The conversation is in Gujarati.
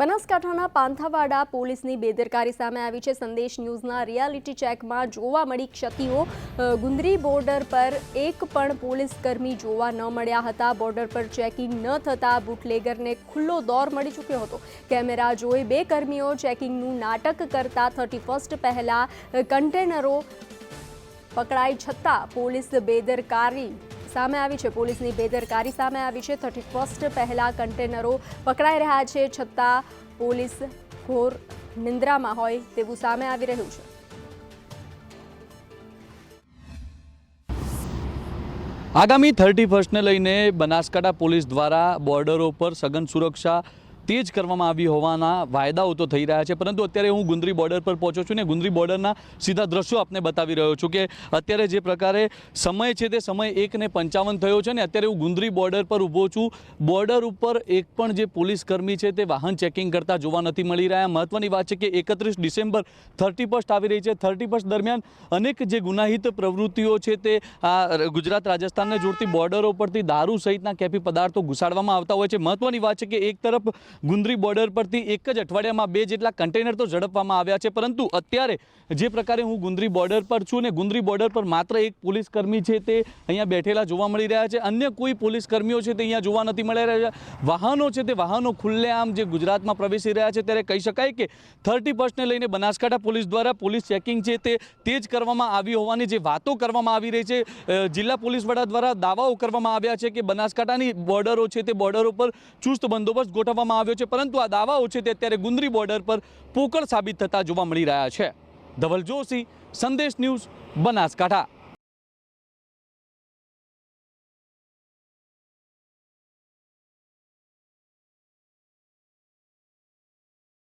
બનાસકાંઠાના પાંથાવાડા પોલીસની બેદરકારી સામે આવી છે. સંદેશ ન્યૂઝના રિયાલિટી ચેકમાં જોવા મળી ક્ષતિઓ. ગુંદરી બોર્ડર પર એક પણ પોલીસ કર્મી જોવા ન મળ્યા હતા. બોર્ડર પર ચેકિંગ ન થતાં બુટલેગરને ખુલ્લો દોર મળી ચૂક્યો હતો. કેમેરા જોઈ બે કર્મીઓ ચેકિંગનું નાટક કરતા થર્ટી ફર્સ્ટ પહેલાં કન્ટેનરો પકડાઈ છતાં પોલીસ બેદરકારી સામે આવી છે. પોલીસની બેદરકારી સામે આવી છે. થર્ટી ફર્સ્ટ પહેલાં કન્ટેનરો પકડાઈ રહ્યા છે છતાં પોલીસ ઘોર નિંદ્રામાં હોય તેવું સામે આવી રહ્યું છે. આગામી થર્ટી ફર્સ્ટને લઈને બનાસકાંઠા પોલીસ દ્વારા બોર્ડરો પર સઘન સુરક્ષા તેજ કરવામાં આવી હોવાના વાયદાઓ તો થઈ રહ્યા છે, પરંતુ અત્યારે હું ગુંદરી બોર્ડર પર પહોંચ્યો છું ને ગુંદરી બોર્ડરના સીધા દ્રશ્યો આપને બતાવી રહ્યો છું કે અત્યારે જે પ્રકારે સમય છે તે સમય એકને પંચાવન થયો છે ને અત્યારે હું ગુંદરી બોર્ડર પર ઊભો છું. બોર્ડર ઉપર એક પણ જે પોલીસ કર્મી છે તે વાહન ચેકિંગ કરતા જોવા નથી મળી રહ્યા. મહત્વની વાત છે કે એકત્રીસ ડિસેમ્બર થર્ટી ફર્સ્ટ આવી રહી છે. થર્ટી ફર્સ્ટ દરમિયાન અનેક જે ગુનાહિત પ્રવૃત્તિઓ છે તે આ ગુજરાત રાજસ્થાનને જોડતી બોર્ડરો પરથી દારૂ સહિતના કેફી પદાર્થો ઘુસાડવામાં આવતા હોય છે. મહત્વની વાત છે કે એક તરફ ગુંદરી બોર્ડર પરથી એક જ અઠવાડિયામાં બે જેટલા કન્ટેનર તો ઝડપવામાં આવ્યા છે. પરંતુ અત્યારે જે પ્રકારે હું ગુંદરી બોર્ડર પર છું ને ગુંદરી બોર્ડર પર માત્ર એક પોલીસ કર્મી છે તે અહીંયા બેઠેલા જોવા મળી રહ્યા છે. અન્ય કોઈ પોલીસ કર્મીઓ છે તે અહીંયા જોવા નથી મળી રહ્યા વાહનો છે તે વાહનો ખુલ્લેઆમ જે ગુજરાતમાં પ્રવેશી રહ્યા છે ત્યારે કહી શકાય કે થર્ટી ફર્સ્ટને લઈને બનાસકાંઠા પોલીસ દ્વારા પોલીસ ચેકિંગ છે તે તેજ કરવામાં આવી હોવાની જે વાતો કરવામાં આવી રહી છે. જિલ્લા પોલીસ વડા દ્વારા દાવાઓ કરવામાં આવ્યા છે કે બનાસકાંઠાની બોર્ડરો છે તે બોર્ડરો પર ચુસ્ત બંદોબસ્ત ગોઠવવામાં આવ્યો છે, પરંતુ આ દાવાઓ છે તે અત્યારે ગુંદરી બોર્ડર પર પોકળ સાબિત થતા જોવા મળી રહ્યા છે. ધવલ જોશી સંદેશ ન્યૂઝ, બનાસકાંઠા.